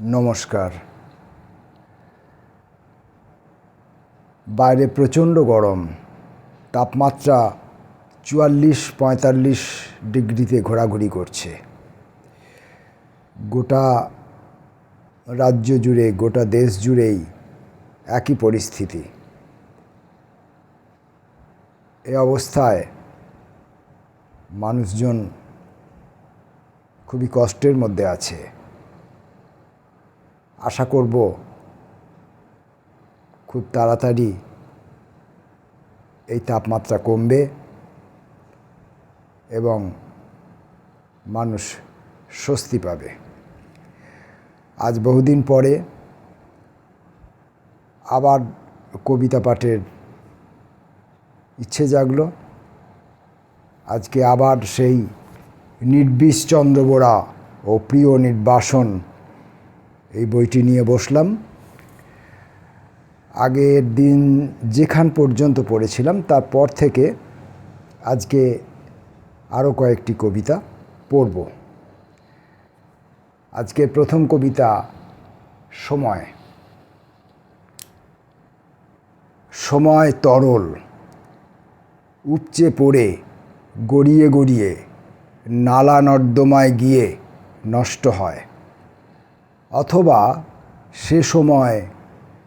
নমস্কার। বাইরে প্রচণ্ড গরম। তাপমাত্রা চুয়াল্লিশ পঁয়তাল্লিশ ডিগ্রিতে ঘোরাঘুরি করছে। গোটা রাজ্য জুড়ে, গোটা দেশ জুড়েই একই পরিস্থিতি। এ অবস্থায় মানুষজন খুবই কষ্টের মধ্যে আছে। আশা করব খুব তাড়াতাড়ি এই তাপমাত্রা কমবে এবং মানুষ স্বস্তি পাবে। আজ বহুদিন পরে আবার কবিতা পাঠের ইচ্ছে জাগলো। আজকে আবার সেই নির্বিষ চন্দ্র বোরা ও প্রিয় নির্বাসন এই বইটি নিয়ে বসলাম। আগের দিন যেখান পর্যন্ত পড়েছিলাম, তারপর থেকে আজকে আরও কয়েকটি কবিতা পড়ব। আজকের প্রথম কবিতা সময়। সময় তরল, উপচে পড়ে, গড়িয়ে গড়িয়ে, নালা নর্দমায় গিয়ে নষ্ট হয়। অথবা সে সময়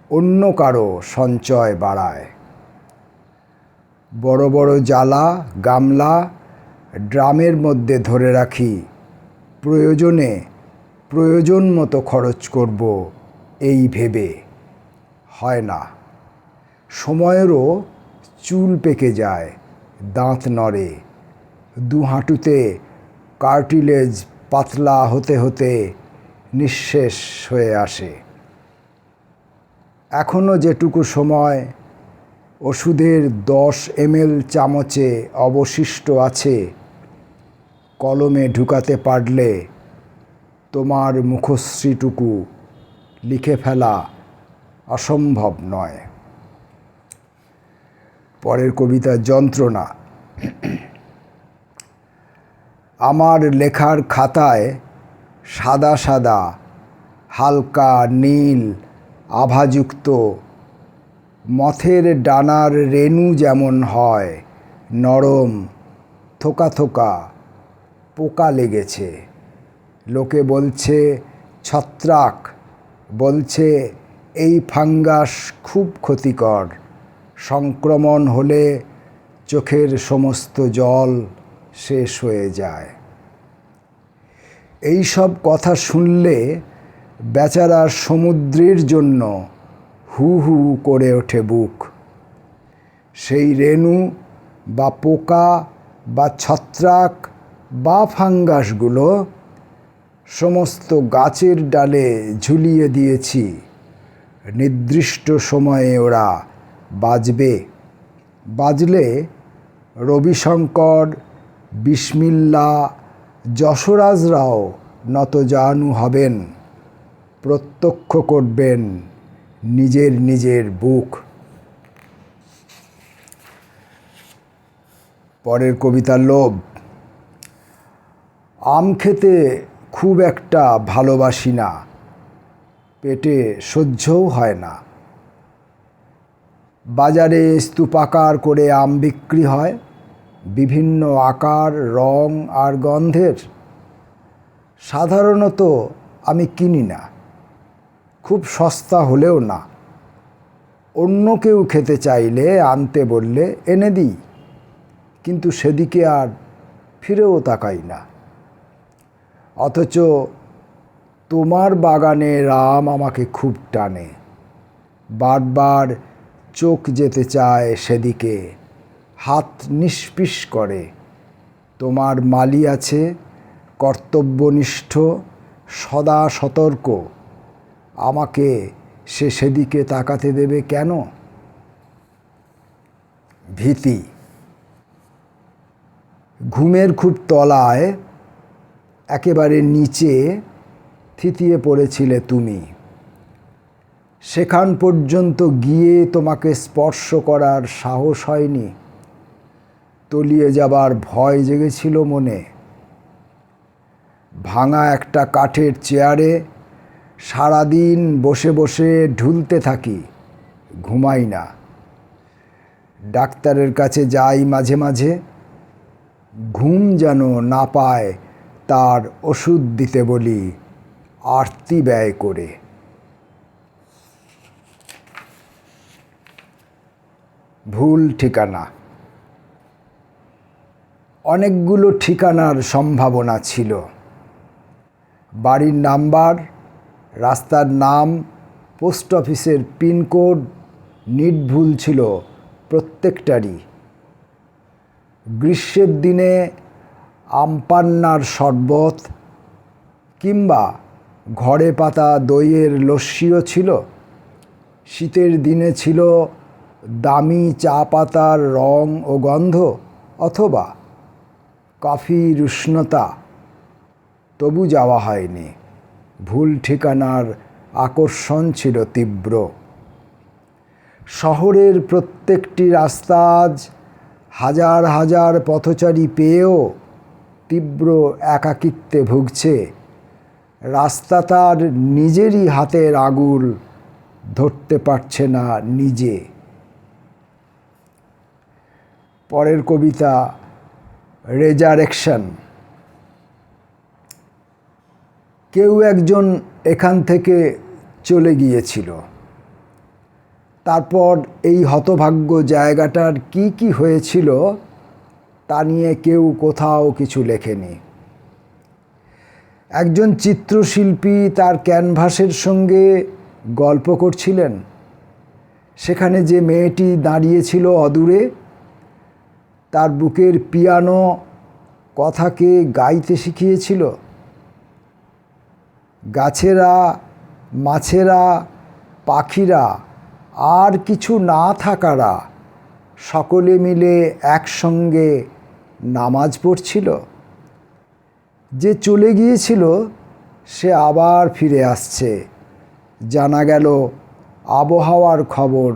অন্য কারও সঞ্চয় বাড়ায়। বড় বড় জ্বালা, গামলা ড্রামের মধ্যে ধরে রাখি। প্রয়োজনে প্রয়োজন মতো খরচ করব, এই ভেবে। হয় না। সময়েরও চুল পেকে যায়, দাঁত নড়ে। দু হাঁটুতে কার্টিলেজ পাতলা হতে হতে নিঃশেষ হয়ে আসে। এখনও যেটুকু সময় ওষুধের দশ এমএল চামচে অবশিষ্ট আছে, কলমে ঢুকাতে পারলে তোমার মুখশ্রীটুকু লিখে ফেলা অসম্ভব নয়। পরের কবিতা যন্ত্রণা। আমার লেখার খাতায় সাদা সাদা, হালকা নীল, আভাযুক্ত। মথের ডানার রেণু যেমন হয়, নরম, থোকা থোকা, পোকা লেগেছে। লোকে বলছে, ছত্রাক, বলছে, এই ফাঙ্গাস খুব ক্ষতিকর। সংক্রমণ হলে চোখের সমস্ত জল শেষ হয়ে যায়। এই সব কথা শুনলে বেচারা সমুদ্রের জন্য হু হু করে ওঠে বুক। সেই রেণু বা পোকা বা ছত্রাক বা ফাঙ্গাসগুলো সমস্ত গাছের ডালে ঝুলিয়ে দিয়েছি। নির্দিষ্ট সময়ে ওরা বাজবে। বাজলে রবিশঙ্কর, বিসমিল্লা যশোরাজরাও নতজানু হবেন, প্রত্যক্ষ করবেন নিজের নিজের বুক। পরের কবিতার লোভ। আম খেতে খুব একটা ভালোবাসি না, পেটে সহ্যও হয় না। বাজারে স্তূপাকার করে আম বিক্রি হয় বিভিন্ন আকার, রং আর গন্ধের। সাধারণত আমি কিনি না। খুব সস্তা হলেও না। অন্য কেউ খেতে চাইলে, আনতে বললে এনে দিই। কিন্তু সেদিকে আর ফিরেও তাকাই না। অথচ তোমার বাগানে রাম আমাকে খুব টানে। বারবার চোখ যেতে চায় সেদিকে। হাত নিষ্পিস করে। তোমার মালি আছে, কর্তব্যনিষ্ঠ, সদা সতর্ক। আমাকে সে সেদিকে তাকাতে দেবে কেন? ভীতি। ঘুমের খুব তলায়, একেবারে নিচে থিতিয়ে পড়েছিলে তুমি। সেখান পর্যন্ত গিয়ে তোমাকে স্পর্শ করার সাহস হয়নি। তলিয়ে যাবার ভয় জেগেছিল মনে। ভাঙা একটা কাঠের চেয়ারে সারাদিন বসে বসে ঢুলতে থাকি, ঘুমাই না। ডাক্তারের কাছে যাই মাঝে মাঝে, ঘুম যেন না পায় তার ওষুধ দিতে বলি, আরতি ব্যয় করে। ভুল ঠিকানা। অনেকগুলো ঠিকানার সম্ভাবনা ছিল। বাড়ির নাম্বার, রাস্তার নাম, পোস্ট অফিসের পিনকোড নির্ভুল ছিল প্রত্যেকটারই। গ্রীষ্মের দিনে আমপান্নার শরবত কিংবা ঘরে পাতা দইয়ের লস্যিও ছিল। শীতের দিনে ছিল দামি চা পাতার রং ও গন্ধ অথবা কফির উষ্ণতা। তবু যাওয়া হয়নি। ভুল ঠিকানার আকর্ষণ ছিল তীব্র। শহরের প্রত্যেকটি রাস্তা আজ হাজার হাজার পথচারী পেয়েও তীব্র একাকিত্বে ভুগছে। রাস্তা তার নিজেরই হাতের আগুল ধরতে পারছে না নিজে। পরের কবিতা রেজারেকশন কেউ একজন এখান থেকে চলে গিয়েছিল। তারপর এই হতভাগ্য জায়গাটার কি কি হয়েছিল তা নিয়ে কেউ কোথাও কিছু লেখেনি। একজন চিত্রশিল্পী তার ক্যানভাসের সঙ্গে গল্প করছিলেন। সেখানে যে মেয়েটি দাঁড়িয়েছিল অদূরে তার বুকের পিয়ানো কথাকে গাইতে শিখিয়েছিল। গাছেরা, মাছেরা, পাখিরা, আর কিছু না থাকারা সকলে মিলে একসঙ্গে নামাজ পড়ছিল। যে চলে গিয়েছিল, সে আবার ফিরে আসছে। জানা গেল, আবহাওয়ার খবর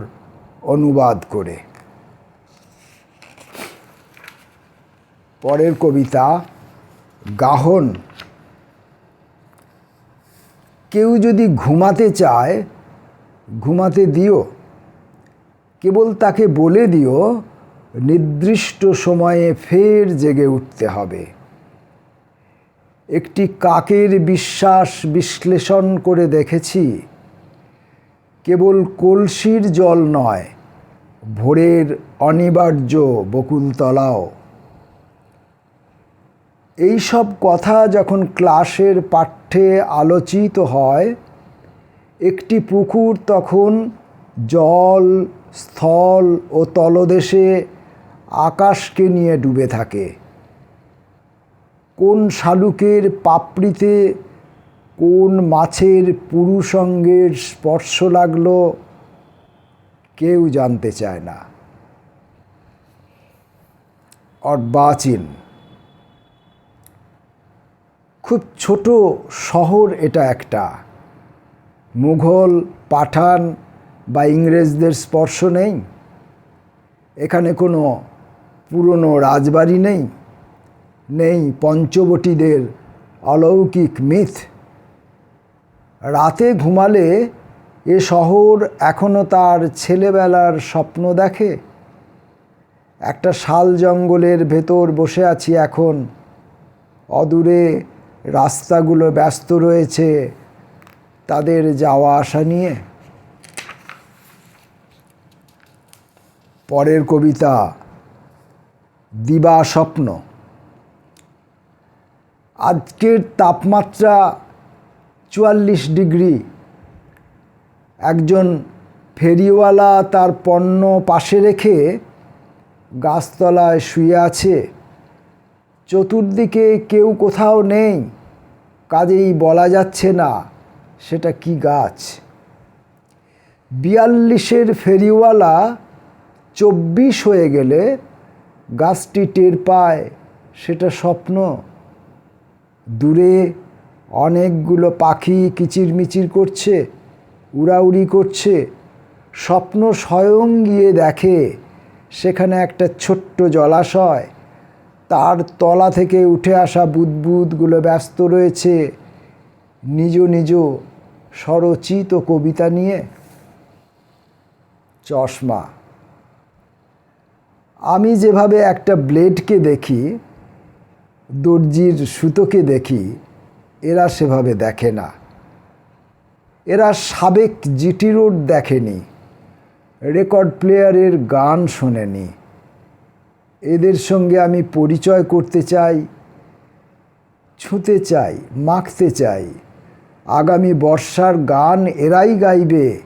অনুবাদ করে। পরের কবিতা, গাহন কেউ যদি ঘুমাতে চায়, ঘুমাতে দিও। কেবল তাকে বলে দিও, নির্দিষ্ট সময়ে ফের জেগে উঠতে হবে। একটি কাকের বিশ্বাস বিশ্লেষণ করে দেখেছি। কেবল কলসির জল নয়, ভোরের অনিবার্য বকুলতলাও। এই সব কথা যখন ক্লাসের পাঠ্যে আলোচিত হয়, একটি পুকুর তখন জল, স্থল ও তলদেশে আকাশকে নিয়ে ডুবে থাকে। কোন শালুকের পাপড়িতে কোন মাছের পুরুষঙ্গের স্পর্শ লাগল, কেউ জানতে চায় না। অর্বাচীন। খুব ছোট শহর এটা একটা। মুঘল, পাঠান বা ইংরেজদের স্পর্শ নেই। এখানে কোনো পুরনো রাজবাড়ি নেই। নেই পঞ্চবটিদের অলৌকিক মিথ। রাতে ঘুমালে এ শহর এখনও তার ছেলেবেলার স্বপ্ন দেখে। একটা শাল জঙ্গলের ভেতর বসে আছি এখন। অদূরে রাস্তাগুলো ব্যস্ত রয়েছে, তাদের যাওয়া আসা নিয়ে। পরের কবিতা, দিবা স্বপ্ন। আজকের তাপমাত্রা চুয়াল্লিশ ডিগ্রি। একজন ফেরিওয়ালা তার পণ্য পাশে রেখে গাছতলায় শুয়ে আছে। চতুর্দিকে কেউ কোথাও নেই। কাজেই বলা যাচ্ছে না সেটা কি গাছ। বিয়াল্লিশের ফেরিওয়ালা চব্বিশ হয়ে গেলে গাছটি টের পায়, সেটা স্বপ্ন। দূরে অনেকগুলো পাখি কিচিরমিচির করছে, উড়াউড়ি করছে। স্বপ্ন স্বয়ং গিয়ে দেখে, সেখানে একটা ছোট্ট জলাশয়। তার তলা থেকে উঠে আসা বুদবুদগুলো ব্যস্ত রয়েছে। নিজ নিজ স্বরচিত কবিতা নিয়ে। চশমা। আমি যেভাবে একটা ব্লেডকে দেখি, দর্জির সুতোকে দেখি, এরা সেভাবে দেখে না। এরা সাবেক জিটি রোড দেখেনি, রেকর্ড প্লেয়ারের গান শোনেনি। এদের সঙ্গে আমি পরিচয় করতে চাই, ছুঁতে চাই, মাখতে চাই। আগামী বর্ষার গান এরাই গাইবে।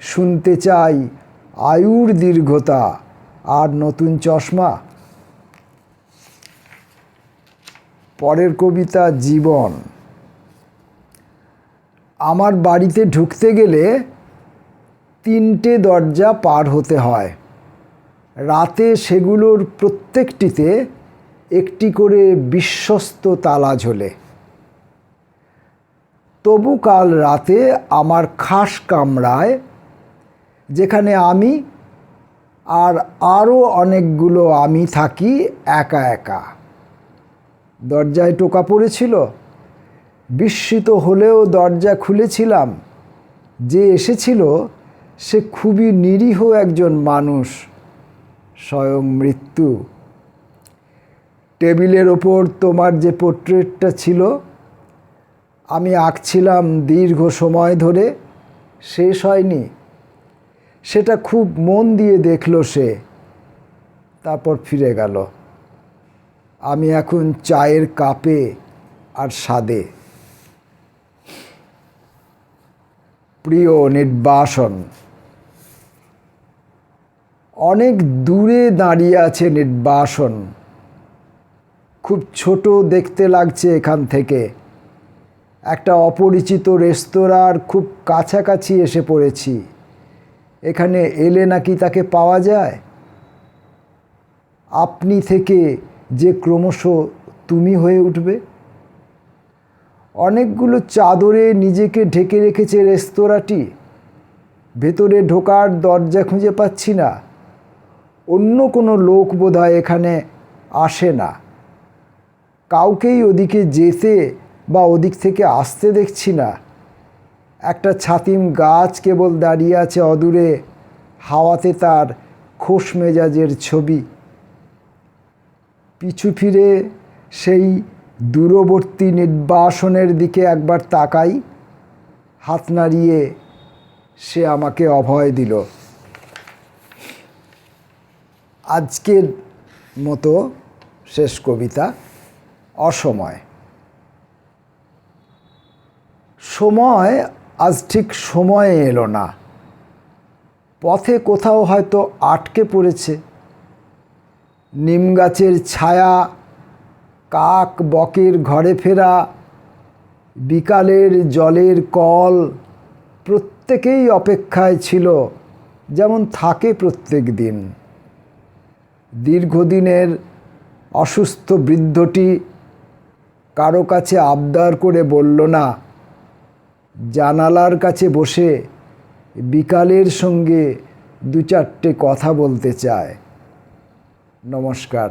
শুনতে চাই আয়ুর দীর্ঘতা। আর নতুন চশমা। পরের কবিতা জীবন। আমার বাড়িতে ঢুকতে গেলে তিনটে দরজা পার হতে হয়। রাতে সেগুলোর প্রত্যেকটিতে একটি করে বিশ্বস্ত তালা ঝোলে। তবু কাল রাতে আমার খাস কামরায়, যেখানে আমি আর আরও অনেকগুলো আমি থাকি একা একা। দরজায় টোকা পড়েছিল, বিস্মিত হলেও দরজা খুলেছিলাম। যে এসেছিল, সে খুবই নিরীহ একজন মানুষ। স্বয়ং মৃত্যু। টেবিলের ওপর তোমার যে পোর্ট্রেটটা ছিল, আমি আঁকছিলাম দীর্ঘ সময় ধরে, শেষ হয়নি। সেটা খুব মন দিয়ে দেখল সে। তারপর ফিরে গেল। আমি এখন চায়ের কাপে আর স্বাদে। প্রিয় নির্বাসন অনেক দূরে দাঁড়িয়ে আছে নির্বাসন। খুব ছোট দেখতে লাগছে এখান থেকে। একটা অপরিচিত রেস্তোরাঁর খুব কাছাকাছি এসে পড়েছি। এখানে এলে নাকি তাকে পাওয়া যায়? আপনি থেকে যে ক্রমশ তুমি হয়ে উঠবে? অনেকগুলো চাদরে নিজেকে ঢেকে রেখেছে রেস্তোরাঁটি। ভেতরে ঢোকার দরজা খুঁজে পাচ্ছি না। অন্য কোনো লোক বোধহয় এখানে আসে না। কাউকেই ওদিকে যেতে বা ওদিক থেকে আসতে দেখছি না। একটা ছাতিম গাছ কেবল দাঁড়িয়ে আছে অদূরে, হাওয়াতে তার খোশ মেজাজের ছবি। পিছু ফিরে সেই দূরবর্তী নির্বাসনের দিকে একবার তাকাই, হাত নাড়িয়ে সে আমাকে অভয় দিল। আজকের মতো শেষ কবিতা, অসময়। সময় আজ ঠিক সময়ে এলো না। পথে কোথাও হয়তো আটকে পড়েছে। নিম গাছের ছায়া, কাক বকের ঘরে ফেরা, বিকালের জলের কল প্রত্যেকেই অপেক্ষায় ছিল, যেমন থাকে প্রত্যেক দিন। দীর্ঘদিনের অসুস্থ বৃদ্ধটি কারও কাছে আবদার করে বলল, না, জানালার কাছে বসে বিকালের সঙ্গে দু চারটে কথা বলতে চায়। নমস্কার।